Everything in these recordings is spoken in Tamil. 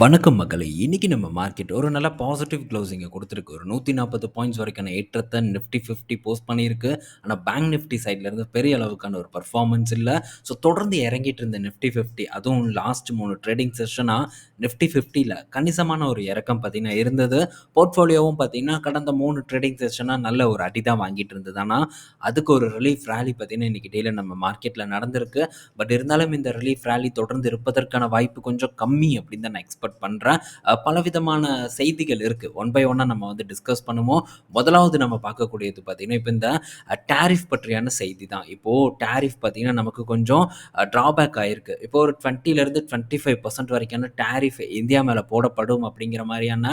வணக்கம் மக்களை இன்னைக்கு நம்ம மார்க்கெட் ஒரு நல்ல பாசிட்டிவ் க்ளோசிங்கை கொடுத்துருக்கு ஒரு 140 பாயிண்ட்ஸ் வரைக்கான ஏற்றத்தை நிஃப்டி 50 போஸ்ட் பண்ணியிருக்கு. ஆனால் பேங்க் நிஃப்டி சைட்லேருந்து பெரிய அளவுக்கான ஒரு பர்ஃபார்மன்ஸ் இல்லை ஸோ தொடர்ந்து இறங்கிட்டு இருந்த நிஃப்டி 50 அதுவும் லாஸ்ட் மூணு ட்ரேடிங் செஷனா நிஃப்டி 50ல கணிசமான ஒரு இறக்கம் பார்த்தீங்கன்னா இருந்தது. போர்ட்ஃபோலியோவும் பார்த்தீங்கன்னா கடந்த மூணு ட்ரேடிங் செஷனா நல்ல ஒரு அடி தான் வாங்கிட்டு இருந்தது. ஆனால் அதுக்கு ஒரு ரிலீஃப் ராலி பார்த்தீங்கன்னா இன்னைக்கு டேல நம்ம மார்க்கெட்டில் நடந்திருக்கு. பட் இருந்தாலும் இந்த ரிலீஃப் ரேலி தொடர்ந்து இருப்பதற்கான வாய்ப்பு கொஞ்சம் கம்மி அப்படின்னு தான் நான் எக்ஸ்பெக்ட் பண்றேன். பண்ணுறேன் பலவிதமான செய்திகள் இருக்குது ஒன் பை ஒன்னாக நம்ம வந்து டிஸ்கஸ் பண்ணுவோம். முதலாவது நம்ம பார்க்கக்கூடியது பார்த்தீங்கன்னா, இப்போ இந்த டேரிஃப் பற்றியான செய்தி தான். இப்போது டேரிஃப் பார்த்தீங்கன்னா, நமக்கு கொஞ்சம் ட்ராபேக் ஆயிருக்கு. இப்போ ஒரு 20லேருந்து 25% வரைக்கான டாரிஃப் இந்தியா மேலே போடப்படும் அப்படிங்கிற மாதிரியான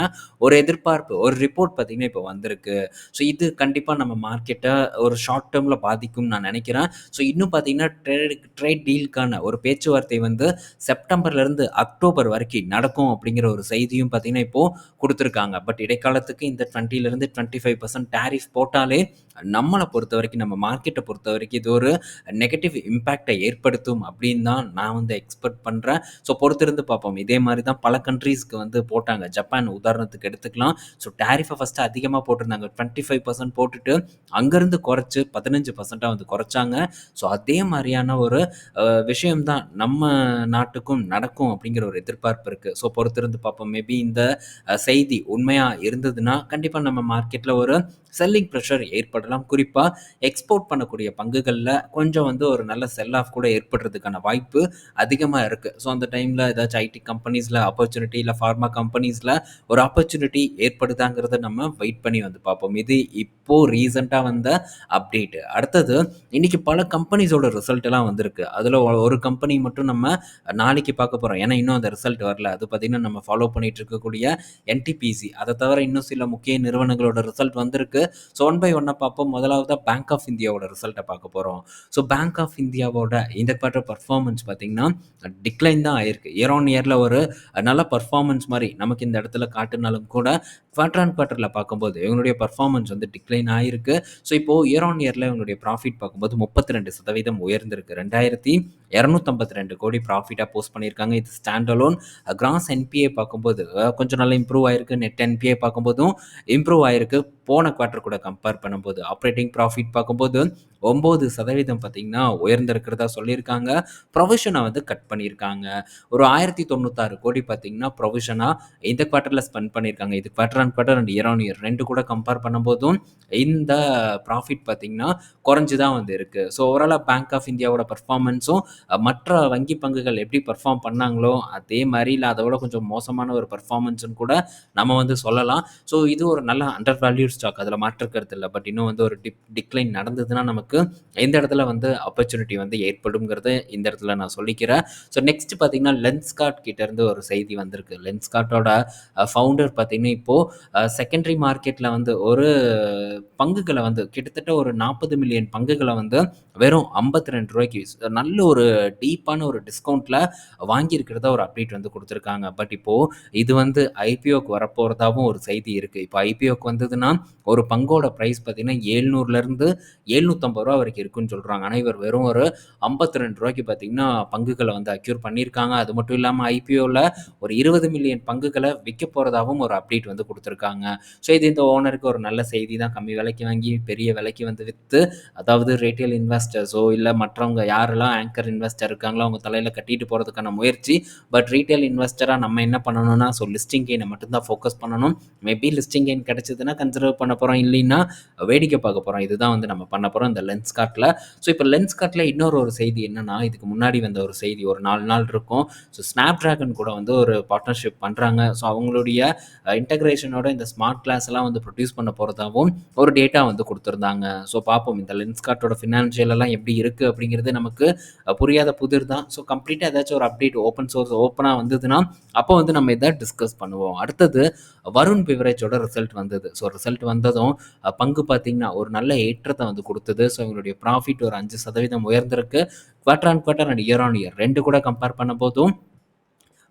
ஒரு எதிர்பார்ப்பு, ஒரு ரிப்போர்ட் பார்த்தீங்கன்னா, இப்போ வந்திருக்கு. ஸோ இது கண்டிப்பாக நம்ம மார்க்கெட்டை ஒரு ஷார்ட் டேர்மில் பாதிக்கும்னு நான் நினைக்கிறேன் ஸோ இன்னும் பார்த்தீங்கன்னா, ட்ரேட் ட்ரேட் டீலுக்கான ஒரு பேச்சுவார்த்தை வந்து செப்டம்பர்லேருந்து அக்டோபர் வரைக்கும் நடக்கும் அப்படிங்கிற ஒரு செய்தியும் பார்த்தீங்கன்னா, இப்போ கொடுத்துருக்காங்க பட் இடைக்காலத்துக்கு இந்த டுவெண்ட்டிலேருந்து டுவெண்ட்டி ஃபைவ் பர்சன்ட் டேரிஃப் போட்டாலே நம்மளை பொறுத்த வரைக்கும் நம்ம மார்க்கெட்டை பொறுத்த வரைக்கும் இது ஒரு நெகட்டிவ் இம்பேக்டை ஏற்படுத்தும் அப்படின்னு தான் நான் வந்து எக்ஸ்பெக்ட் பண்றேன். ஸோ பொறுத்திருந்து பார்ப்போம். இதே மாதிரி தான் பல கண்ட்ரீஸ்க்கு வந்து போட்டாங்க. ஜப்பான் உதாரணத்துக்கு எடுத்துக்கலாம். ஸோ டேரிஃபை ஃபஸ்ட்டு அதிகமாக போட்டிருந்தாங்க. 25% போட்டுட்டு அங்கேருந்து குறைச்சி பதினஞ்சு பர்சண்ட்டாக வந்து குறைச்சாங்க. ஸோ அதே மாதிரியான ஒரு விஷயம்தான் விஷயம் தான் நம்ம நாட்டுக்கும் நடக்கும் அப்படிங்கிற ஒரு எதிர்பார்ப்பு இருக்கு. ஸோ பொறுத்திருந்து பார்ப்போம். மேபி இந்த செய்தி உண்மையாக இருந்ததுன்னா, கண்டிப்பாக நம்ம மார்க்கெட்டில் ஒரு செல்லிங் ப்ரெஷர் ஏற்படலாம். குறிப்பாக எக்ஸ்போர்ட் பண்ணக்கூடிய பங்குகளில் கொஞ்சம் வந்து ஒரு நல்ல செல் ஆஃப் கூட ஏற்படுறதுக்கான வாய்ப்பு அதிகமாக இருக்குது ஸோ அந்த டைமில் ஏதாச்சும் ஐடி கம்பெனிஸில் ஆப்பர்ச்சுனிட்டி இல்லை ஃபார்மா கம்பெனிஸில் ஒரு ஆப்பர்ச்சுனிட்டி ஏற்படுதாங்கிறத நம்ம வெயிட் பண்ணி வந்து பார்ப்போம். இது இப்போது ரீசெண்டாக வந்த அப்டேட்டு அடுத்தது இன்றைக்கி பல கம்பெனிஸோட ரிசல்ட் எல்லாம் வந்திருக்கு. அதில் ஒரு கம்பெனி மட்டும் நம்ம நாளைக்கு பார்க்க போகிறோம் ஏன்னா இன்னும் அந்த ரிசல்ட் வரல. அது பார்த்தீங்கன்னா, நம்ம ஃபாலோ பண்ணிட்டு இருக்கக்கூடிய என்டிபிசி. அதை தவிர இன்னும் சில முக்கிய நிறுவனங்களோட ரிசல்ட் வந்திருக்கு. ஸோ ஒன் பை ஒன்னா பார்ப்போம். முதலாவது பேங்க் ஆஃப் இந்தியாவோட ரிசல்ட்டை பார்க்க போகிறோம் ஸோ பேங்க் ஆஃப் இந்தியாவோட இந்த குவார்ட்டர் பர்ஃபார்மன்ஸ் பார்த்தீங்கன்னா, டிக்ளைன் தான் ஆயிருக்கு. இயர் ஆன் இயரில் ஒரு நல்ல பர்ஃபார்மன்ஸ் மாதிரி நமக்கு இந்த இடத்துல காட்டுனாலும் கூட, குவார்டர் ஆன் குவார்ட்டர்ல பார்க்கும்போது இவங்களுடைய பர்ஃபார்மன்ஸ் வந்து டிக்ளைன் ஆயிருக்கு. ஸோ இப்போ இயர் ஆன் இயரில் இவங்களுடைய ப்ராஃபிட் பார்க்கும்போது 32% உயர்ந்திருக்கு. 2252 கோடி ப்ராஃபிட்டாக போஸ்ட் பண்ணியிருக்காங்க. இது ஸ்டாண்ட் அலோன். கிராஸ் என்பிஏ பார்க்கும்போது கொஞ்சம் நல்லா இம்ப்ரூவ் ஆயிருக்கு. நெட் என்பிஏ பார்க்கும்போதும் இம்ப்ரூவ் ஆயிருக்கு. போன குவார்ட்டர் கூட கம்பேர் பண்ணும்போது. ஆப்ரேட்டிங் ப்ராஃபிட் பார்க்கும்போது ஒம்பது சதவீதம் பார்த்தீங்கன்னா, உயர்ந்திருக்கிறதா சொல்லியிருக்காங்க. ப்ரொவிஷனை வந்து கட் பண்ணியிருக்காங்க. ஒரு 1096 கோடி பார்த்தீங்கன்னா, ப்ரொவிஷனாக இந்த குவார்ட்டரில் ஸ்பெண்ட் பண்ணியிருக்காங்க. இது quarter and quarter and year on year ரெண்டு கூட கம்பேர் பண்ணும்போதும் இந்த ப்ராஃபிட் பார்த்தீங்கன்னா, குறைஞ்சு தான் வந்து இருக்குது ஸோ ஓவராலாக பேங்க் ஆஃப் இந்தியாவோட பர்ஃபார்மன்ஸும் மற்ற வங்கி பங்குகள் எப்படி பர்ஃபார்ம் பண்ணாங்களோ, அதே மாதிரி இல்லை அதோட விட கொஞ்சம் மோசமான ஒரு பர்ஃபார்மன்ஸ்னு கூட நம்ம வந்து சொல்லலாம். ஸோ இது ஒரு நல்ல அண்டர் வேல்யூட் ஸ்டாக். அதில் மாற்று இல்லை பட் இன்னும் வந்து ஒரு டிப் டிக்ளைன் நடந்ததுன்னா, நமக்கு எந்த இடத்துல வந்து ஆப்பர்ச்சுனிட்டி வந்து ஏற்படும்ங்கிறது இந்த இடத்துல நான் சொல்லிக்கிறேன். ஸோ நெக்ஸ்ட் பார்த்தீங்கன்னா, லென்ஸ்கார்ட் கிட்ட இருந்து ஒரு செய்தி வந்திருக்கு. லென்ஸ்கார்ட்டோட ஃபவுண்டர் பார்த்தீங்கன்னா, இப்போது செகண்டரி மார்க்கெட்டில் வந்து ஒரு பங்குகளை வந்து கிட்டத்தட்ட ஒரு 40 மில்லியன் பங்குகளை வந்து வெறும் ஐம்பத்து ரெண்டு ரூபாய்க்கு நல்ல ஒரு டீப்பான ஒரு டிஸ்கவுண்ட்ல வாங்கியிருக்கிறதா ஒரு அப்டேட் வந்து கொடுத்துருக்காங்க பட் இப்போ இது வந்து ஐபிஓக்கு வரப்போறதாவும் ஒரு செய்தி இருக்கு. இப்போ ஐபிஓக்கு வந்ததுன்னா, ஒரு பங்கோட ப்ரைஸ் பார்த்தீங்கன்னா, ரூ. 700லேருந்து ஐம்பது ரூபா வரைக்கும் இருக்குன்னு சொல்றாங்க. ஆனால் இவர் வெறும் ஒரு ஐம்பத்தி ரெண்டு ரூபாய்க்கு பார்த்தீங்கன்னா, பங்குகளை வந்து அக்யூர் பண்ணியிருக்காங்க. அது மட்டும் இல்லாமல் ஐபிஓவில் ஒரு 20 மில்லியன் பங்குகளை விற்க போறதாவும் ஒரு அப்டேட் வந்து கொடுத்துருக்காங்க ஸோ இது இந்த ஓனருக்கு ஒரு நல்ல செய்தி தான். கம்மி விலைக்கு வாங்கி பெரிய விலைக்கு வந்து விற்று அதாவது ரீட்டைல் இன்வெஸ்டர்ஸோ இல்லை மற்றவங்க யாரெல்லாம் ஆங்கர் இன்வெஸ்டர் இருக்காங்களோ, அவங்க தலையில் கட்டிட்டு போகிறதுக்கான முயற்சி. பட் ரீட்டைல் இன்வெஸ்டராக நம்ம என்ன பண்ணணும்னா, ஸோ லிஸ்டிங் கெயினை மட்டும் தான் ஃபோக்கஸ் பண்ணணும். மேபி லிஸ்டிங் கெயின் கிடைச்சதுன்னா கன்சிடர் பண்ண போகிறோம் இல்லைன்னா வேடிக்கை பார்க்க போகிறோம் இதுதான் வந்து நம்ம பண்ண போகிறோம் இந்த லென்ஸ் லென்ஸ்கார்ட்ல. ஸோ இப்போ லென்ஸ் லென்ஸ்கார்ட்ல இன்னொரு ஒரு செய்தி என்னன்னா, இதுக்கு முன்னாடி வந்த ஒரு செய்தி ஒரு நாலு நாள் இருக்கும். ஸோ ஸ்னாப் டிராகன் கூட வந்து ஒரு பார்ட்னர்ஷிப் பண்றாங்க. ஸோ அவங்களுடைய இன்டகிரேஷனோட இந்த ஸ்மார்ட் கிளாஸ் எல்லாம் வந்து ப்ரொடியூஸ் பண்ண போறதாவும் ஒரு டேட்டா வந்து கொடுத்துருந்தாங்க ஸோ பார்ப்போம் இந்த லென்ஸ்கார்ட்டோட ஃபினான்ஷியல் எல்லாம் எப்படி இருக்கு அப்படிங்கிறது நமக்கு புரியாத புதிர் தான். ஸோ கம்ப்ளீட்டா ஏதாச்சும் ஒரு அப்டேட் ஓப்பன் சோர்ஸ் ஓப்பனா வந்ததுன்னா, அப்போ வந்து நம்ம இதை டிஸ்கஸ் பண்ணுவோம். அடுத்தது வருண் பிவரேஜோட ரிசல்ட் வந்தது. ஸோ ரிசல்ட் வந்ததும் பங்கு பார்த்தீங்கன்னா, ஒரு நல்ல ஏற்றத்தை வந்து கொடுத்தது ஸோ இவங்களுடைய ப்ராஃபிட் ஒரு அஞ்சு சதவீதம் உயர்ந்திருக்கு. Quarter and quarter and year on year ரெண்டு கூட கம்பேர் பண்ணும்போதும்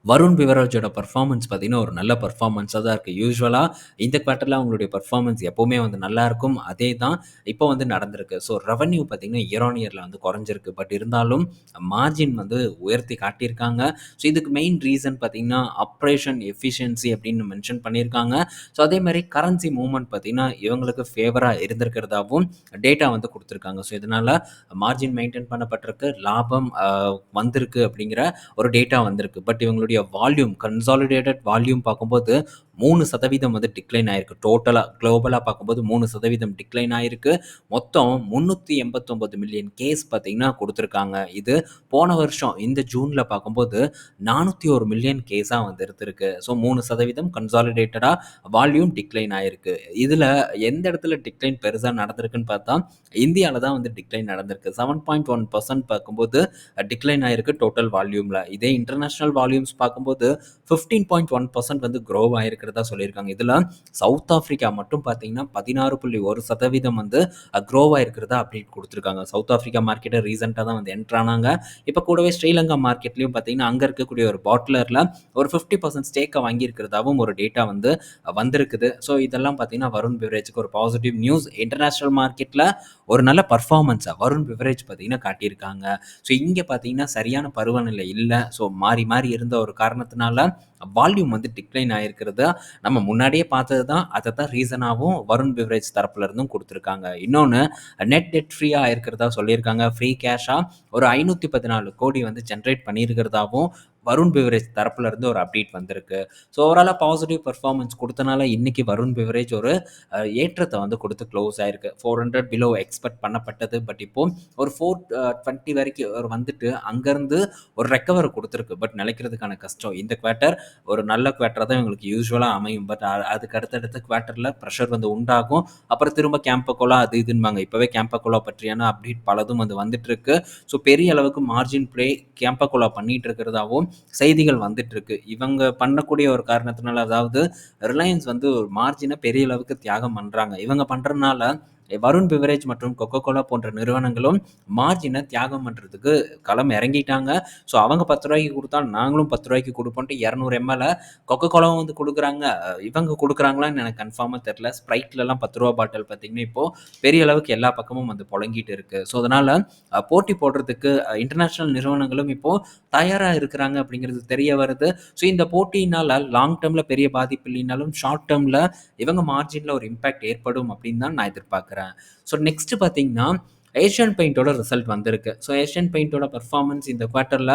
வருண் விவராஜோட பர்ஃபார்மன்ஸ் பார்த்தீங்கன்னா, ஒரு நல்ல பர்ஃபார்மன்ஸாக தான் இருக்குது யூஸ்வலாக இந்த குவார்ட்டரில் அவங்களுடைய பர்ஃபார்மன்ஸ் எப்போவுமே வந்து நல்லாயிருக்கும் அதே தான் இப்போ வந்து நடந்திருக்கு. ஸோ ரெவன்யூ பார்த்தீங்கன்னா, இயர் ஆன் இயரில் வந்து குறைஞ்சிருக்கு. பட் இருந்தாலும் மார்ஜின் வந்து உயர்த்தி காட்டியிருக்காங்க. ஸோ இதுக்கு மெயின் ரீசன் பார்த்தீங்கன்னா, ஆப்ரேஷன் எஃபிஷியன்சி அப்படின்னு மென்ஷன் பண்ணியிருக்காங்க. ஸோ அதே மாதிரி கரன்சி மூவ்மெண்ட் பார்த்தீங்கன்னா, இவங்களுக்கு ஃபேவராக இருந்திருக்கிறதாவும் டேட்டா வந்து கொடுத்துருக்காங்க ஸோ இதனால மார்ஜின் மெயின்டெயின் பண்ணப்பட்டிருக்கு. லாபம் வந்திருக்கு அப்படிங்கிற ஒரு டேட்டா வந்திருக்கு. பட் இவங்களுடைய வால்யூம் கன்சாலிடேட்டட் வால்யூம் பார்க்கும்போது மூணு சதவீதம் வந்து டிக்ளைன் ஆயிருக்கு. டோட்டலாக குளோபலாக பார்க்கும்போது மூணு சதவீதம் டிக்ளைன் ஆயிருக்கு. மொத்தம் 389 மில்லியன் கேஸ் பார்த்தீங்கன்னா கொடுத்துருக்காங்க இது போன வருஷம் இந்த ஜூனில் பார்க்கும்போது 401 மில்லியன் கேஸாக வந்து இருந்திருக்கு. ஸோ மூணு சதவீதம் கன்சாலிடேட்டடாக வால்யூம் டிக்ளைன் ஆயிருக்கு. இதில் எந்த இடத்துல டிக்ளைன் பெருசாக நடந்திருக்குன்னு பார்த்தா, இந்தியாவில் தான் வந்து டிக்ளைன் நடந்திருக்கு. 7.1% பார்க்கும்போது டிக்ளைன் ஆயிருக்கு டோட்டல் வால்யூமில் இதே இன்டர்நேஷ்னல் வால்யூம்ஸ் பார்க்கும்போது 15.1% வந்து க்ரோ இருக்கிறதா சொல்லியிருக்காங்க. இதில் சவுத் ஆஃப்ரிக்கா மட்டும் பார்த்தீங்கன்னா, 16.1% வந்து க்ரோவாக இருக்கிறதா அப்டேட் கொடுத்துருக்காங்க சவுத் ஆஃப்ரிக்கா மார்க்கெட்டை ரீசெண்டாக தான் வந்து என்ட்ரானாங்க இப்போ கூடவே ஸ்ரீலங்கா மார்க்கெட்லேயும் பார்த்தீங்கன்னா, அங்கே இருக்கக்கூடிய ஒரு பாட்லரில் ஒரு ஃபிஃப்டி பர்சன்ட் ஸ்டேக்கை வாங்கியிருக்கிறதாவும் ஒரு டேட்டா வந்து வந்திருக்குது. ஸோ இதெல்லாம் பார்த்தீங்கன்னா, வருண் பிவரேஜுக்கு ஒரு பாசிட்டிவ் நியூஸ். இன்டர்நேஷனல் மார்க்கெட்டில் ஒரு நல்ல பர்ஃபார்மன்ஸை வருண் பிவரேஜ் பார்த்தீங்கன்னா காட்டியிருக்காங்க. ஸோ இங்கே பார்த்தீங்கன்னா, சரியான பருவநிலை இல்லை ஸோ மாறி மாறி இருந்த ஒரு காரணத்தினால வால்யூம் வந்து டிக்ளைன் ஆயிருக்கிறத நம்ம முன்னாடியே பார்த்தது தான். அதை தான் ரீசனாகவும் வருண் பிவரேஜ் தரப்புல இருந்தும் கொடுத்துருக்காங்க இன்னொன்னு நெட் டெட் ஃப்ரீயா இருக்கிறதா சொல்லியிருக்காங்க. ஃப்ரீ கேஷாக ஒரு 514 கோடி வந்து ஜென்ரேட் பண்ணியிருக்கிறதாவும் வருண் பிவரேஜ் தரப்புலேருந்து ஒரு அப்டேட் வந்திருக்கு. ஸோ ஓவராலாக பாசிட்டிவ் பர்ஃபார்மன்ஸ் கொடுத்தனால இன்னைக்கு வருண் பிவரேஜ் ஒரு ஏற்றத்தை வந்து கொடுத்து க்ளோஸ் ஆயிருக்கு. 400 பிலோ எக்ஸ்பெக்ட் பண்ணப்பட்டது. பட் இப்போ ஒரு 420 வரைக்கும் ஒரு வந்துட்டு அங்கேருந்து ஒரு ரெக்கவர் கொடுத்துருக்கு பட் நிலைக்கிறதுக்கான கஷ்டம். இந்த குவார்ட்டர் ஒரு நல்ல குவார்ட்டர் தான் எங்களுக்கு யூஸ்வலாக அமையும். பட் அதுக்கு அடுத்தடுத்த குவார்ட்டரில் ப்ரெஷர் வந்து உண்டாகும். அப்புறம் திரும்ப கேம்பக்கோலா அது இதுன்பாங்க. இப்போவே கேம்பக்கோலா பற்றியான அப்டேட் பலதும் வந்து வந்துட்டுருக்கு. ஸோ பெரிய அளவுக்கு மார்ஜின் ப்ளே கேம்பக்கோலா பண்ணிட்டு இருக்கிறதாவும் செய்திகள் வந்துட்டுருக்கு. இவங்க பண்ணக்கூடிய ஒரு காரணத்தினால அதாவது ரிலையன்ஸ் வந்து ஒரு மார்ஜின பெரிய அளவுக்கு தியாகம் பண்றாங்க. இவங்க பண்ணுறதுனால வருண் பிவரேஜ் மற்றும் கொக்கோ கோலா போன்ற நிறுவனங்களும் மார்ஜினை தியாகம் பண்ணுறதுக்கு களம் இறங்கிட்டாங்க. ஸோ அவங்க பத்து ரூபாய்க்கு கொடுத்தா நாங்களும் ரூ. 10 குடுப்போம்ன்ட்டு 200 எம்எல்ல கொக்கோ கோலாவும் வந்து கொடுக்குறாங்க இவங்க கொடுக்குறாங்களான்னு எனக்கு கன்ஃபார்மாக தெரியல. ஸ்ப்ரைட்லலாம் பத்து ரூபா பாட்டில் பார்த்தீங்கன்னா, இப்போது பெரிய அளவுக்கு எல்லா பக்கமும் வந்து புழங்கிட்டு இருக்கு. ஸோ அதனால் போட்டி போடுறதுக்கு இன்டர்நேஷ்னல் நிறுவனங்களும் இப்போது தயாராக இருக்கிறாங்க அப்படிங்கிறது தெரிய வருது. ஸோ இந்த போட்டியினால் லாங் டேர்மில் பெரிய பாதிப்பு இல்லைனாலும், ஷார்ட் டேர்மில் இவங்க மார்ஜினில் ஒரு இம்பாக்ட் ஏற்படும் அப்படின்னு தான் நான் எதிர்பார்க்குறேன் ஸோ நெக்ஸ்ட் பார்த்தீங்கன்னா, ஏஷியன் பெயிண்டோட ரிசல்ட் வந்திருக்கு. ஸோ ஏஷியன் பெயிண்டோட பர்ஃபார்மன்ஸ் இந்த குவார்ட்டரில்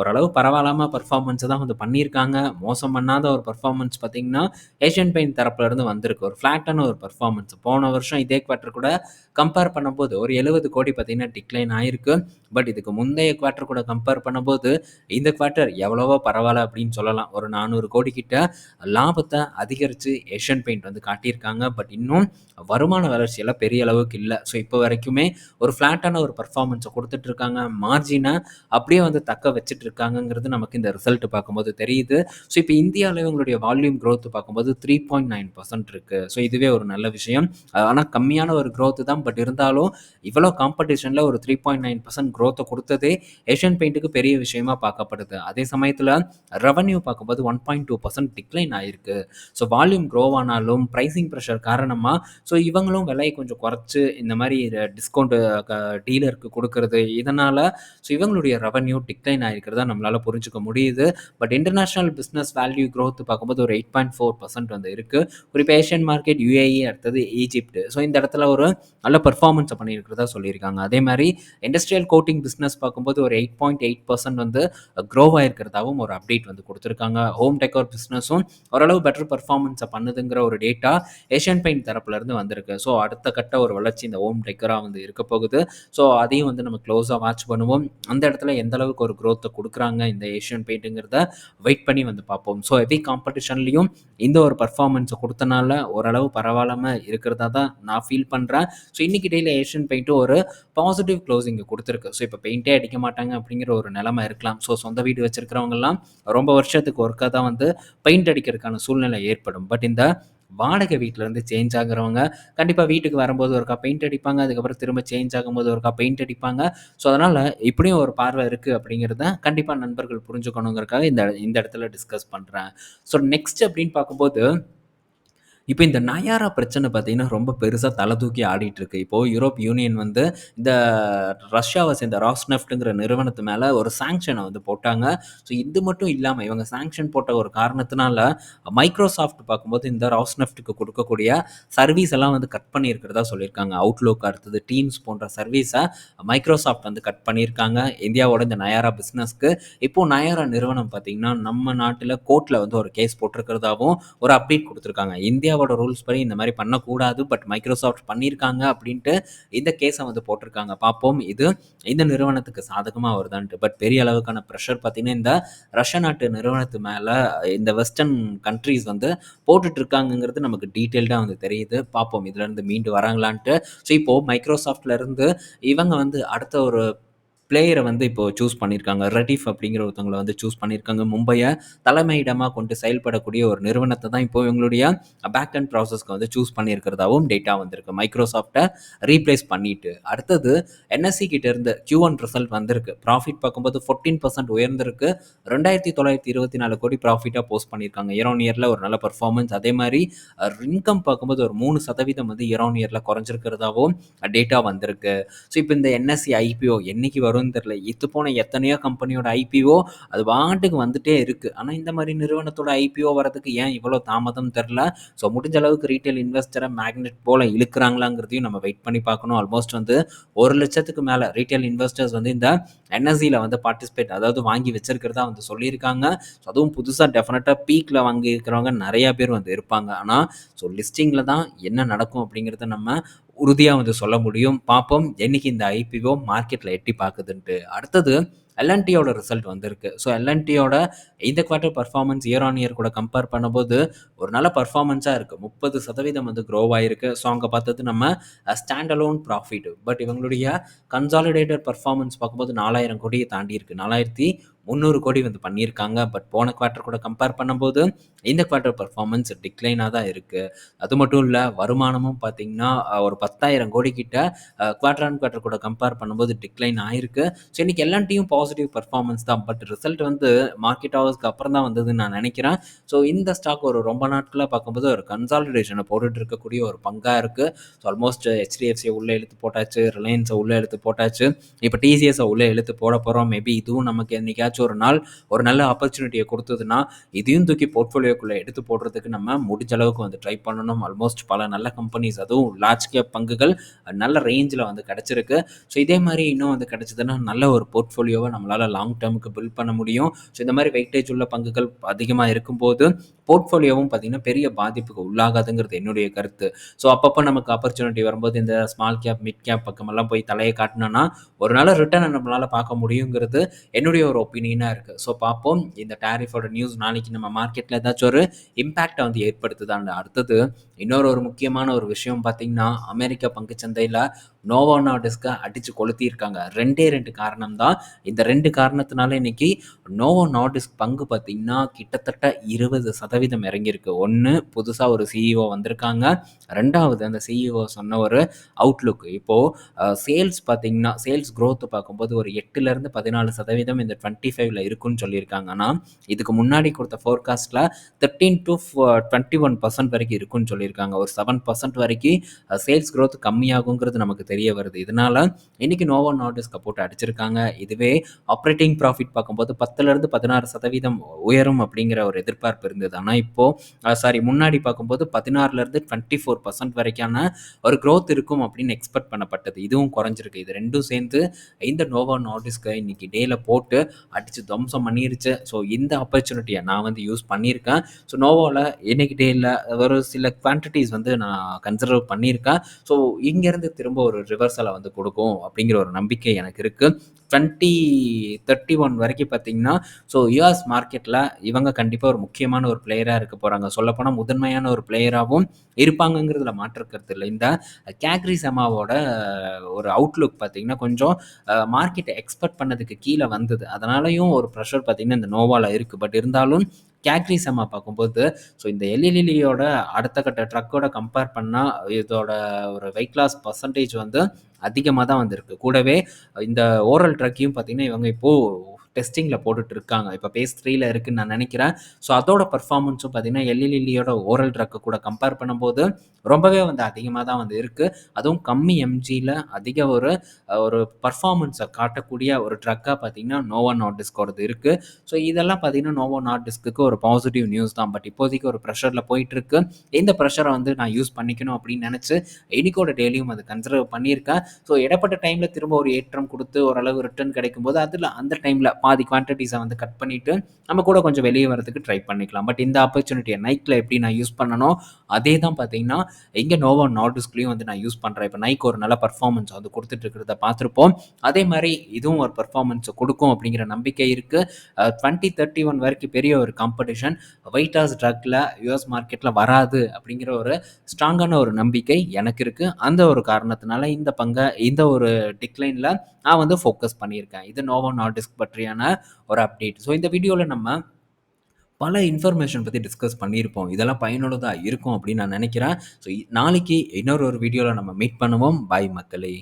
ஓரளவு பரவாயில்லாமல் பர்ஃபார்மன்ஸை தான் வந்து பண்ணியிருக்காங்க. மோசம் பண்ணாத ஒரு பர்ஃபார்மன்ஸ் பார்த்தீங்கன்னா, ஏஷியன் பெயிண்ட் தரப்புலேருந்து வந்திருக்கு. ஒரு ஃப்ளாட்டான ஒரு பர்ஃபார்மன்ஸ் போன வருஷம் இதே குவார்ட்டர் கூட கம்பேர் பண்ணும்போது ஒரு 70 கோடி பார்த்தீங்கன்னா டிக்ளைன் ஆயிருக்கு. பட் இதுக்கு முந்தைய குவார்ட்டர் கூட கம்பேர் பண்ணும்போது, இந்த குவார்ட்டர் எவ்வளவோ பரவாயில்ல அப்படின்னு சொல்லலாம். ஒரு 400 கோடி கிட்ட லாபத்தை அதிகரித்து ஏஷியன் பெயிண்ட் வந்து காட்டியிருக்காங்க. பட் இன்னும் வருமான வளர்ச்சியெல்லாம் பெரிய அளவுக்கு இல்லை ஸோ இப்போ வரைக்குமே ஒரு ஃப்ளாட்டான ஒரு பர்ஃபார்மன்ஸை கொடுத்துட்டு இருக்காங்க. மார்ஜினை அப்படியே வந்து தக்க வச்சுட்டு இருக்காங்கங்கிறது நமக்கு இந்த ரிசல்ட் பார்க்கும்போது தெரியுது. ஸோ இப்போ இந்தியாவில் இவங்களுடைய வால்யூம் க்ரோத் பார்க்கும்போது 3.9% இருக்கு. ஸோ இதுவே ஒரு நல்ல விஷயம். ஆனால் கம்மியான ஒரு க்ரோத்து தான். பட் இருந்தாலும் இவ்வளோ காம்படிஷனில் ஒரு 3.9% குரோத்த குடுத்ததே ஏசியன் பெயிண்ட்க்கு பெரிய விஷயமா பார்க்கப்படுது. அதே சமயத்தில் ரெவன்யூ பார்க்கும்போது 1.2% டிக்ளைன் ஆயிருக்கு. ஸோ வால்யூம் க்ரோ ஆனாலும் ப்ரைஸிங் ப்ரெஷர் காரணமாக ஸோ இவங்களும் விலையை கொஞ்சம் குறைச்சி இந்த மாதிரி டிஸ்கவுண்ட் டீலருக்கு கொடுக்கறது இதனால் ஸோ இவங்களுடைய ரெவன்யூ டிக்ளைன் ஆகிருக்கிறதா நம்மளால் புரிஞ்சுக்க முடியுது. But international business value growth பார்க்கும்போது ஒரு 8.4% வந்து இருக்குது ஒரு ஏஷியன் மார்க்கெட், யூஏஇ அடுத்தது ஈஜிப்ட். ஸோ இந்த இடத்துல ஒரு நல்ல பெர்ஃபார்மன்ஸ பண்ணியிருக்கிறதா சொல்லியிருக்காங்க. அதே மாதிரி இண்டஸ்ட்ரியல் கோட்டிங் பிஸ்னஸ் பார்க்கும்போது ஒரு 8.8% வந்து க்ரோ ஆயிருக்கிறதாவும் ஒரு அப்டேட் வந்து கொடுத்துருக்காங்க ஹோம் டெக்கோர் பிஸ்னஸும் ஓரளவு பெட்டர் பர்ஃபார்மன்ஸை பண்ணுதுங்கிற ஒரு டேட்டா ஏஷியன் பெயிண்ட் தரப்புலேருந்து வந்திருக்கு. ஸோ அடுத்த கட்ட ஒரு வளர்ச்சி இந்த ஹோம் டெக்கராக வந்து இருக்க போகுது. ஸோ அதையும் வந்து நம்ம க்ளோஸாக வாட்ச் பண்ணுவோம். அந்த இடத்துல எந்த அளவுக்கு ஒரு க்ரோத்தை கொடுக்குறாங்க இந்த ஏஷியன் பெயிண்ட்டுங்கிறத வெயிட் பண்ணி வந்து பார்ப்போம். ஸோ ஹெவி காம்படிஷன்லையும் இந்த ஒரு பர்ஃபார்மன்ஸை கொடுத்தனால ஓரளவு பரவாயில்லாமல் இருக்கிறதா தான் நான் ஃபீல் பண்ணுறேன் ஸோ இன்னைக்கு டெய்லி ஏஷியன் பெயிண்ட்டும் ஒரு பாசிட்டிவ் க்ளோஸிங்கை கொடுத்துருக்கு ஸோ இப்போ பெயிண்டே அடிக்க மாட்டாங்க அப்படிங்கிற ஒரு நிலைமை இருக்கலாம். ஸோ சொந்த வீடு வச்சிருக்கிறவங்கலாம் ரொம்ப வருஷத்துக்கு ஒர்க்காக தான் வந்து பெயிண்ட் அடிக்கிறதுக்கான சூழ்நிலை ஏற்படும். பட் இந்த வாடகை வீட்டிலேருந்து சேஞ்ச் ஆகுறவங்க கண்டிப்பாக வீட்டுக்கு வரும்போது ஒருக்கா பெயிண்ட் அடிப்பாங்க அதுக்கப்புறம் திரும்ப சேஞ்ச் ஆகும்போது ஒருக்கா பெயிண்ட் அடிப்பாங்க. ஸோ அதனால் இப்படியும் ஒரு பார்வை இருக்குது அப்படிங்கிறத கண்டிப்பாக நண்பர்கள் புரிஞ்சுக்கணுங்கிறக்காக இந்த இந்த இடத்துல டிஸ்கஸ் பண்ணுறேன் ஸோ நெக்ஸ்ட் அப்படின்னு பார்க்கும்போது இப்போ இந்த நயாரா பிரச்சனை பார்த்தீங்கன்னா, ரொம்ப பெருசாக தலை தூக்கி ஆடிட்டுருக்கு. இப்போது யூரோப் யூனியன் வந்து இந்த ரஷ்யாவை சேர்ந்த ராஸ்நெஃப்ட்ங்கிற நிறுவனத்து மேலே ஒரு சாங்ஷனை வந்து போட்டாங்க. ஸோ இது மட்டும் இல்லாமல் இவங்க சாங்ஷன் போட்ட ஒரு காரணத்தினால, மைக்ரோசாஃப்ட் பார்க்கும்போது இந்த ராஸ்னெஃப்ட்டுக்கு கொடுக்கக்கூடிய சர்வீஸ் எல்லாம் வந்து கட் பண்ணியிருக்கிறதா சொல்லியிருக்காங்க. அவுட்லுக் அடுத்தது டீம்ஸ் போன்ற சர்வீஸை மைக்ரோசாஃப்ட் வந்து கட் பண்ணியிருக்காங்க. இந்தியாவோட இந்த நயாரா பிஸ்னஸ்க்கு இப்போது நயாரா நிறுவனம் பார்த்தீங்கன்னா, நம்ம நாட்டில் கோர்ட்டில் வந்து ஒரு கேஸ் போட்டிருக்கிறதாவும் ஒரு அப்டேட் கொடுத்துருக்காங்க இந்தியா இந்தியாவோட ரூல்ஸ் படி இந்த மாதிரி பண்ணக்கூடாது. பட் மைக்ரோசாஃப்ட் பண்ணியிருக்காங்க அப்படின்ட்டு இந்த கேஸை வந்து போட்டிருக்காங்க. பார்ப்போம் இது இந்த நிறுவனத்துக்கு சாதகமாக வருதான்ட்டு. பட் பெரிய அளவுக்கான ப்ரெஷர் பார்த்தீங்கன்னா, இந்த ரஷ்ய நாட்டு நிறுவனத்து மேலே இந்த வெஸ்டர்ன் கண்ட்ரீஸ் வந்து போட்டுட்டு இருக்காங்கங்கிறது நமக்கு டீட்டெயில்டாக வந்து தெரியுது. பார்ப்போம் இதுலேருந்து மீண்டு வராங்களான்ட்டு. ஸோ இப்போது மைக்ரோசாஃப்ட்லேருந்து இவங்க வந்து அடுத்த ஒரு பிளேயரை வந்து இப்போ சூஸ் பண்ணியிருக்காங்க. ரடீஃப் அப்படிங்கிற ஒருத்தவங்களை வந்து சூஸ் பண்ணியிருக்காங்க. மும்பையை தலைமையிடமாக கொண்டு செயல்படக்கூடிய ஒரு நிறுவனத்தை தான் இப்போ இவங்களுடைய பேக் அண்ட் ப்ராசஸ்க்கு வந்து சூஸ் பண்ணியிருக்கிறதாவும் டேட்டா வந்திருக்கு. மைக்ரோசாஃப்டை ரீப்ளேஸ் பண்ணிட்டு. அடுத்தது என்எஸ்சி கிட்ட இருந்து Q1 ரிசல்ட் வந்திருக்கு. ப்ராஃபிட் பார்க்கும்போது 14% உயர்ந்திருக்கு. 2924 கோடி ப்ராஃபிட்டாக போஸ்ட் பண்ணியிருக்காங்க. இயர் ஆன் இயரில் ஒரு நல்ல பர்ஃபார்மன்ஸ் அதே மாதிரி இன்கம் பார்க்கும்போது ஒரு மூணு சதவீதம் வந்து இயர் ஆன் இயரில் குறைஞ்சிருக்கிறதாவும் டேட்டா வந்திருக்கு. ஸோ இப்போ இந்த என்எஸ்சி ஐபிஓ என்னைக்கு வரும்னு இது போன எத்தனையோ கம்பெனியோட ஐபிஓ அது பாட்டுக்கு வந்துட்டே இருக்குது ஆனால் இந்த மாதிரி நிறுவனத்தோட ஐபிஓ வரதுக்கு ஏன் இவ்வளோ தாமதம் தெரில ஸோ முடிஞ்ச அளவுக்கு ரீட்டைல் இன்வெஸ்டரை மேக்னெட் போல் இழுக்கிறாங்களாங்கிறதையும் நம்ம வெயிட் பண்ணி பார்க்கணும். ஆல்மோஸ்ட் வந்து ஒரு லட்சத்துக்கு மேலே ரீட்டைல் இன்வெஸ்டர்ஸ் வந்து இந்த என்எஸ்சியில் வந்து பார்ட்டிசிபேட் அதாவது வாங்கி வச்சிருக்கிறதா வந்து சொல்லியிருக்காங்க. ஸோ அதுவும் புதுசாக டெஃபினட்டாக பீக்கில் வாங்கி இருக்கிறவங்க பேர் வந்து இருப்பாங்க. ஆனால் ஸோ லிஸ்டிங்கில் தான் என்ன நடக்கும் அப்படிங்கிறத நம்ம உறுதியாக வந்து சொல்ல முடியும். பார்ப்போம் என்னைக்கு இந்த ஐபிஓ மார்க்கெட்டில் எட்டி பார்க்குதுன்ட்டு. அடுத்தது எல்என்டியோட ரிசல்ட் வந்திருக்கு. ஸோ எல்என்டியோட இந்த quarter performance year on year கூட கம்பேர் பண்ணும்போது ஒரு நல்ல பர்ஃபார்மன்ஸாக இருக்கு. 30% வந்து க்ரோ ஆகிருக்கு ஸோ அங்கே பார்த்தது நம்ம ஸ்டாண்ட் அலோன் ப்ராஃபிட். பட் இவங்களுடைய கன்சாலிடேட்டட் பர்ஃபார்மன்ஸ் பார்க்கும்போது நாலாயிரம் கோடியை தாண்டி இருக்குது நாலாயிரத்தி முந்நூறு கோடி வந்து பண்ணியிருக்காங்க. பட் போன குவார்ட்டர் கூட கம்பேர் பண்ணும்போது இந்த குவார்ட்டர் பர்ஃபார்மன்ஸ் டிக்ளைனாக தான் இருக்குது அது மட்டும் இல்லை வருமானமும் பார்த்தீங்கன்னா, ஒரு 10,000 கோடி கிட்ட அ குவார்ட்டர் ஆன் குவார்ட்டர் கூட கம்பேர் பண்ணும்போது டிக்ளைன் ஆயிருக்கு. ஸோ இன்றைக்கி எல்&டியும் பாசிட்டிவ் பாசிட்டிவ் பர்ஃபார்மன்ஸ் தான். பட் ரிசல்ட் வந்து மார்க்கெட் ஹவர்ஸ்க்கு அப்புறம் தான் வந்ததுன்னு நான் நினைக்கிறேன் ஸோ இந்த ஸ்டாக் ஒரு ரொம்ப நாட்களாக பார்க்கும்போது ஒரு கன்சால்டேஷனை போட்டுட்டு இருக்கக்கூடிய ஒரு பங்காக இருக்குது ஸோ ஆல்மோஸ்ட் ஹெச்டிஎஃப்சிய உள்ளே இழுத்து போட்டாச்சு. ரிலையன்ஸை உள்ளே இழுத்து போட்டாச்சு. இப்போ டிசிஎஸை உள்ளே இழுத்து போட போகிறோம் மேபி இதுவும் நமக்கு என்னைக்காச்சும் ஒரு நாள் ஒரு நல்ல ஆப்பர்ச்சுனிட்டியை கொடுத்ததுன்னா இதையும் தூக்கி போர்ட்ஃபோலியோக்குள்ளே எடுத்து போடுறதுக்கு நம்ம முடிஞ்ச அளவுக்கு வந்து ட்ரை பண்ணணும். ஆல்மோஸ்ட் பல நல்ல கம்பெனிஸ் அதுவும் லார்ஜ் கேப் பங்குகள் நல்ல ரேஞ்சில் வந்து கிடச்சிருக்கு ஸோ இதே மாதிரி இன்னும் வந்து கிடச்சதுன்னா நல்ல ஒரு போர்ட்ஃபோலியோவை நம்மளால் லாங் டேர்முக்கு பில்ட் பண்ண முடியும். ஸோ இந்த மாதிரி வெயிட்டேஜ் உள்ள பங்குகள் அதிகமாக இருக்கும்போது போர்ட்ஃபோலியோவும் பார்த்தீங்கன்னா, பெரிய பாதிப்புக்கு உள்ளாகாதுங்கிறது என்னுடைய கருத்து. ஸோ அப்பப்போ நமக்கு ஆப்பர்ச்சுனிட்டி வரும்போது இந்த ஸ்மால் கேப், மிட் கேப் பக்கமெல்லாம் போய் தலையை காட்டினோன்னா ஒரு நாள் ரிட்டர்னை நம்மளால் பார்க்க முடியுங்கிறது என்னுடைய ஒரு ஒப்பீனியனாக இருக்குது ஸோ பார்ப்போம் இந்த டேரிஃபோட நியூஸ் நாளைக்கு நம்ம மார்க்கெட்டில் ஏதாச்சும் ஒரு இம்பேக்டை வந்து ஏற்படுத்துதான் அடுத்தது இன்னொரு ஒரு முக்கியமான ஒரு விஷயம் பார்த்தீங்கன்னா, அமெரிக்க பங்கு சந்தையில் நோவோ நார்டிஸ்க்க அடித்து கொளுத்தியிருக்காங்க. 2டே 2 காரணம் தான். இந்த ரெண்டு காரணத்தினால இன்னைக்கு நோவோ நார்டிஸ்க் பங்கு பார்த்திங்கன்னா கிட்டத்தட்ட 20% இறங்கியிருக்கு. ஒன்று புதுசாக ஒரு சிஇஓ வந்திருக்காங்க. ரெண்டாவது அந்த சிஇஓ சொன்ன ஒரு அவுட்லுக். இப்போது சேல்ஸ் பார்த்தீங்கன்னா, சேல்ஸ் க்ரோத் பார்க்கும்போது ஒரு 8லருந்து 14% இந்த 25ல இருக்குன்னு சொல்லியிருக்காங்கன்னா இதுக்கு முன்னாடி கொடுத்த ஃபோர்காஸ்ட்டில் thirteen to twenty one percent வரைக்கும் இருக்குன்னு சொல்லியிருக்காங்க. ஒரு செவன் பர்சன்ட் வரைக்கும் சேல்ஸ் க்ரோத் கம்மியாகுங்கிறது நமக்கு தெரிய வருது. இதனால இன்னைக்கு நோவோ நார்டிஸ்க்க போட்டு அடிச்சிருக்காங்க. இதுவே ஆப்ரேட்டிங் ப்ராஃபிட் பார்க்கும்போது 10லருந்து 16% உயரும் அப்படிங்கிற ஒரு எதிர்பார்ப்பு இருந்தது. ஆனால் இப்போ சாரி முன்னாடி பார்க்கும்போது 16லருந்து 24% வரைக்கான ஒரு க்ரோத் இருக்கும் அப்படின்னு எக்ஸ்பெக்ட் பண்ணப்பட்டது. இதுவும் குறைஞ்சிருக்கு. இது ரெண்டும் சேர்ந்து இந்த நோவோ நார்டிஸ்க்க இன்னைக்கு டேல போட்டு அடிச்சு துவம்சம் பண்ணிருச்சு. ஸோ இந்த ஆப்பர்ச்சுனிட்டியை நான் வந்து யூஸ் பண்ணியிருக்கேன். ஸோ நோவாவில் இன்னைக்கு டேல ஒரு சில குவான்டிட்டிஸ் வந்து நான் கன்சிடர் பண்ணியிருக்கேன். ஸோ இங்கேருந்து திரும்ப ஒரு ரிவர்சலை வந்து கொடுக்கும் அப்படிங்கிற ஒரு நம்பிக்கை எனக்கு இருக்குது ட்வெண்ட்டி தேர்ட்டி ஒன் வரைக்கும் பார்த்தீங்கன்னா, ஸோ யூஎஸ் மார்க்கெட்டில் இவங்க கண்டிப்பாக ஒரு முக்கியமான ஒரு பிளேயராக இருக்க போகிறாங்க சொல்லப்போனால் முதன்மையான ஒரு பிளேயராகவும் இருப்பாங்கங்கிறதுல மாற்றிருக்கிறது இல்லை. இந்த கேக்ரி செமாவோட ஒரு அவுட்லுக் பார்த்தீங்கன்னா, கொஞ்சம் மார்க்கெட்டை எக்ஸ்பெக்ட் பண்ணதுக்கு கீழே வந்தது. அதனாலையும் ஒரு ப்ரெஷர் பார்த்தீங்கன்னா, இந்த நோவால இருக்குது பட் இருந்தாலும் கேட்ரி பார்க்கும்போது ஸோ இந்த எல்இலியோட அடுத்த கட்ட ட்ரக்கோட கம்பேர் பண்ணால் இதோட ஒரு வெயிட் லாஸ் பர்சன்டேஜ் வந்து அதிகமாக தான் வந்திருக்கு. கூடவே இந்த ஓரல் ட்ரக்கையும் பார்த்தீங்கன்னா இவங்க இப்போது டெஸ்டிங்கில் போட்டுட்டு இருக்காங்க இப்போ பேஸ் த்ரீல இருக்குன்னு நான் நினைக்கிறேன். ஸோ அதோட பர்ஃபார்மன்ஸும் பார்த்தீங்கன்னா எல்இலியோட ஓரல் ட்ரக்கு கூட கம்பேர் பண்ணும்போது ரொம்பவே வந்து அதிகமாக தான் வந்து இருக்குது அதுவும் கம்மி எம்ஜியில் அதிக ஒரு ஒரு பர்ஃபார்மன்ஸை காட்டக்கூடிய ஒரு ட்ரக்காக பார்த்தீங்கன்னா நோவா நாட் டிஸ்கோடது இருக்குது ஸோ இதெல்லாம் பார்த்தீங்கன்னா நோவோ நாட் டிஸ்க்கு ஒரு பாசிட்டிவ் நியூஸ் தான். பட் இப்போதைக்கு ஒரு ப்ரெஷரில் போயிட்டுருக்கு இந்த ப்ரெஷரை வந்து நான் யூஸ் பண்ணிக்கணும் அப்படின்னு நினச்சி இனிக்கோட டெய்லியும் அது கன்சிடர் பண்ணியிருக்கேன். ஸோ இடப்பட்ட டைமில் திரும்ப ஒரு ஏற்றம் கொடுத்து ஓரளவு ரிட்டர்ன் கிடைக்கும்போது அதில் அந்த டைமில் பாதி குவான்டிட்டிஸை வந்து கட் பண்ணிவிட்டு நம்ம கூட கொஞ்சம் வெளியே வரதுக்கு ட்ரை பண்ணிக்கலாம். பட் இந்த ஆப்பர்ச்சுனிட்டியை நைக்கில் எப்படி நான் யூஸ் பண்ணணும் அதே தான் பார்த்தீங்கன்னா எங்கே நோவா நார்டிஸ்க்லேயும் வந்து நான் யூஸ் பண்ணுறேன் இப்போ நைக் ஒரு நல்ல பர்ஃபார்மன்ஸ் வந்து கொடுத்துட்டு இருக்கிறத பார்த்துருப்போம் அதே மாதிரி இதுவும் ஒரு பர்ஃபார்மன்ஸை கொடுக்கும் அப்படிங்கிற நம்பிக்கை இருக்குது டுவெண்ட்டி தேர்ட்டி ஒன் வரைக்கும் பெரிய ஒரு காம்படிஷன் வெயிட்டாஸ் ட்ரக்கில் யூஎஸ் மார்க்கெட்டில் வராது அப்படிங்கிற ஒரு ஸ்ட்ராங்கான ஒரு நம்பிக்கை எனக்கு இருக்குது அந்த ஒரு காரணத்தினால இந்த பங்கை இந்த ஒரு டிக்ளைனில் நான் வந்து ஃபோக்கஸ் பண்ணியிருக்கேன். இது நோவோ நார்டிஸ்க் பற்றியான ஒரு அப்டேட் ஸோ இந்த வீடியோவில் நம்ம பல இன்ஃபர்மேஷன் பற்றி டிஸ்கஸ் பண்ணியிருப்போம். இதெல்லாம் பயனுள்ளதாக இருக்கும் அப்படின்னு நான் நினைக்கிறேன். ஸோ நாளைக்கு இன்னொரு ஒரு வீடியோவில் நம்ம மீட் பண்ணுவோம். பாய் மக்களே.